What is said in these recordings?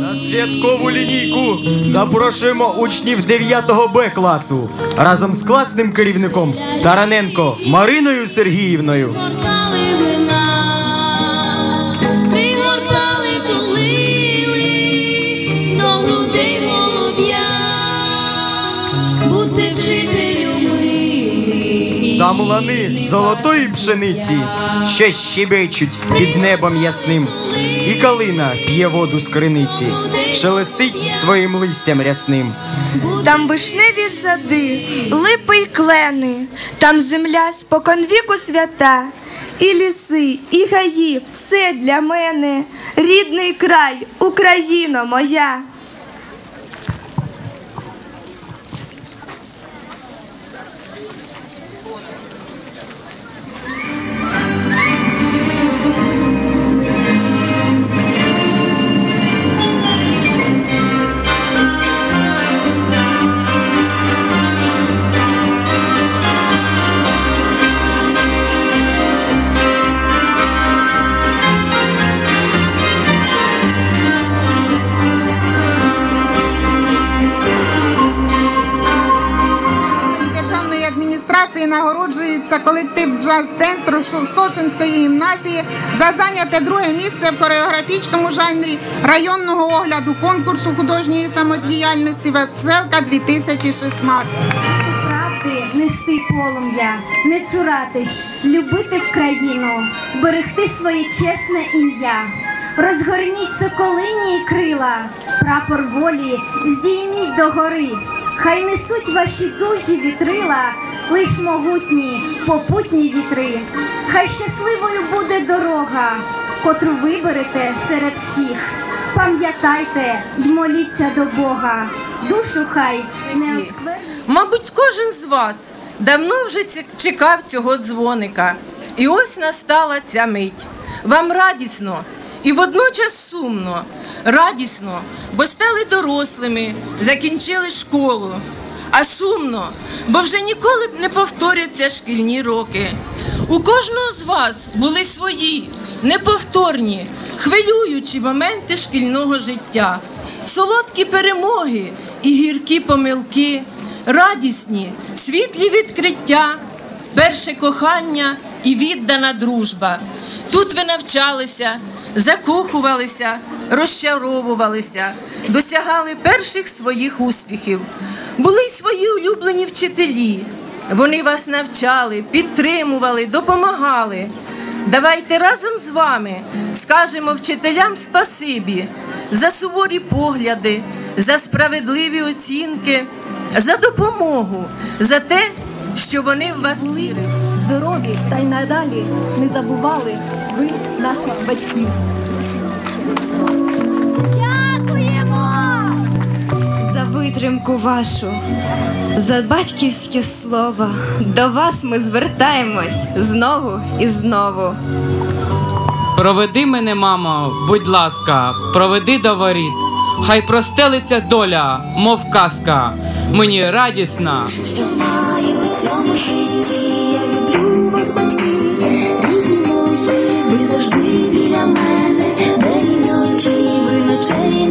На святкову лінійку запрошуємо учнів 9 Б класу разом з класним керівником Тараненко Мариною Сергіївною. Пригортали ви нас, Там лани золотої пшениці, що щебечуть під небом ясним. І калина п'є воду з криниці, шелестить своїм листям рясним. Там вишневі сади, липи й клени, там земля споконвіку свята, і ліси, і гаї, все для мене, рідний край, Україно моя. Колектив джаз Сошинської гімназії за зайняте друге місце в хореографічному жанрі районного огляду конкурсу художньої самодіяльності Веселка 2016. правди нести полум'я, не цуратись, любити в країну, берегти своє чесне ім'я. Розгорніть соколині й крила, прапор волі здійміть догори. Хай несуть ваші дужі вітрила, лиш могутні, попутні вітри. Хай щасливою буде дорога, котру виберете серед всіх. Пам'ятайте й моліться до Бога, душу хай не осквернить. Мабуть, кожен з вас давно вже чекав цього дзвоника. І ось настала ця мить. Вам радісно і водночас сумно. Радісно, бо стали дорослими, закінчили школу. А сумно, бо вже ніколи б не повторяться шкільні роки. У кожного з вас були свої неповторні, хвилюючі моменти шкільного життя, солодкі перемоги і гіркі помилки, радісні, світлі відкриття, перше кохання і віддана дружба. Тут ви навчалися, закохувалися, розчаровувалися, досягали перших своїх успіхів. Були й свої улюблені вчителі. Вони вас навчали, підтримували, допомагали. Давайте разом з вами скажемо вчителям спасибі за суворі погляди, за справедливі оцінки, за допомогу, за те, що вони в вас вірили. здорові та й надалі не забували ви наших батьків. За вашу, за батьківське слово. До вас ми звертаємось знову і знову. Проведи мене, мамо, будь ласка, проведи до воріт. Хай простелиться доля, мов казка, мені радісна. що знаю в цьому житті, я люблю вас, батьки, рідні мої, ви завжди біля мене, день і ночі, ви ночей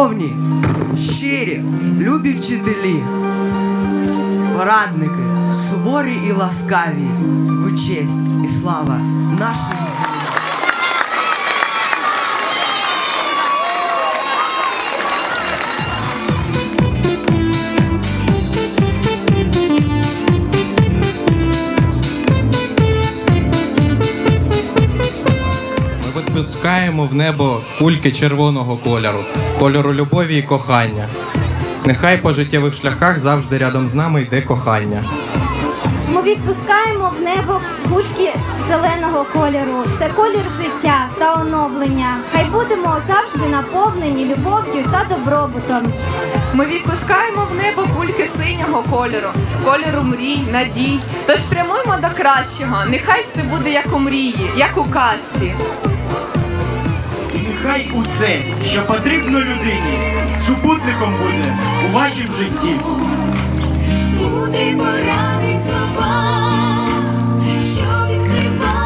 Шановні, щирі, любі вчителі, порадники, суворі і ласкаві, в честь і слава нашої землі. Випускаємо в небо кульки червоного кольору, кольору любові і кохання. Нехай по життєвих шляхах завжди рядом з нами йде кохання. Ми відпускаємо в небо кульки зеленого кольору. Це колір життя та оновлення. Хай будемо завжди наповнені любов'ю та добробутом. Ми відпускаємо в небо кульки синього кольору, кольору мрій, надій. Тож прямуємо до кращого. Нехай все буде як у мрії, як у казці. Нехай усе, що потрібно людині, супутником буде у вашому житті. Будемо ради слова, що відкривали.